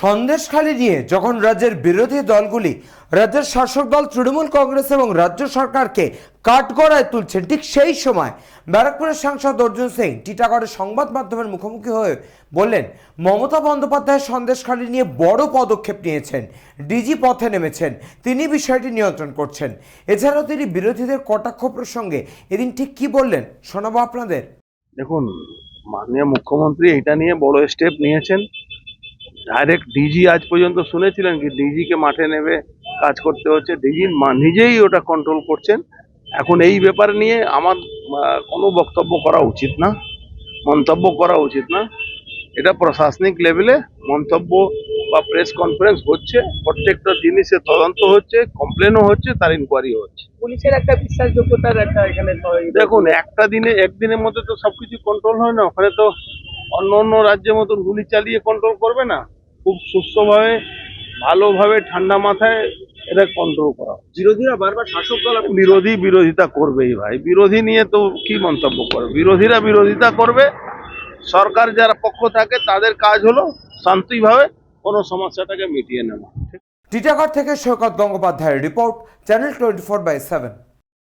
সন্দেশখালি নিয়ে যখন রাজ্যের বিরোধী দলগুলি রাজ্যের শাসক দল তৃণমূল কংগ্রেস এবং রাজ্য সরকারকে কাঠগড়ায় তুলছেন ঠিক সেই সময় ব্যারাকপুরের সাংসদ অর্জুন সিং টিটাগড়ের সংবাদ মাধ্যমের মুখোমুখি হয়ে বললেন, মমতা বন্দ্যোপাধ্যায় সন্দেশখালি নিয়ে বড় পদক্ষেপ নিয়েছেন, ডিজি পথে নেমেছেন, তিনি বিষয়টি নিয়ন্ত্রণ করছেন। এছাড়াও তিনি বিরোধীদের কটাক্ষ প্রসঙ্গে এদিন ঠিক কি বললেন, শোনাবো আপনাদের। দেখুন, মাননীয় মুখ্যমন্ত্রী এটা নিয়ে বড় স্টেপ নিয়েছেন। ডাইরেক্ট ডিজি আজ পর্যন্ত শুনেছিলেন কি ডিজিকে মাঠে নেবে কাজ করতে হচ্ছে। ডিজি নিজেই ওটা কন্ট্রোল করছেন। এখন এই ব্যাপার নিয়ে আমার কোনো বক্তব্য করা উচিত না। মন্তব্য করা উচিত না। এটা প্রশাসনিক লেভেলে মন্তব্য বা প্রেস কনফারেন্স হচ্ছে প্রত্যেকটা জিনিসের তদন্ত হচ্ছে কমপ্লেনও হচ্ছে তার ইনকোয়ারি হচ্ছে। পুলিশের একটা বিশ্বাসযোগ্যতার একটা এখানে দেখুন একটা দিনে একদিনের মধ্যে তো সবকিছু কন্ট্রোল হয় না। ওখানে তো অন্য অন্য রাজ্যের মতন গুলি চালিয়ে কন্ট্রোল করবে না। খুব সুস্থভাবে ভালোভাবে ঠান্ডা মাথায় এটা কন্ট্রোল করা বিরোধীরা বারবার শাসক দল বিরোধী বিরোধিতা করবেই ভাই। বিরোধী নিয়ে তো কি মন্তব্য করবে? বিরোধীরা বিরোধিতা করবে সরকার যারা পক্ষ থাকে তাদের কাজ হলো শান্তিভাবে কোনো সমস্যাটাকে মিটিয়ে নেওয়া। টিটাগড় থেকে সৈকত গঙ্গোপাধ্যায়ের report channel twenty four by seven.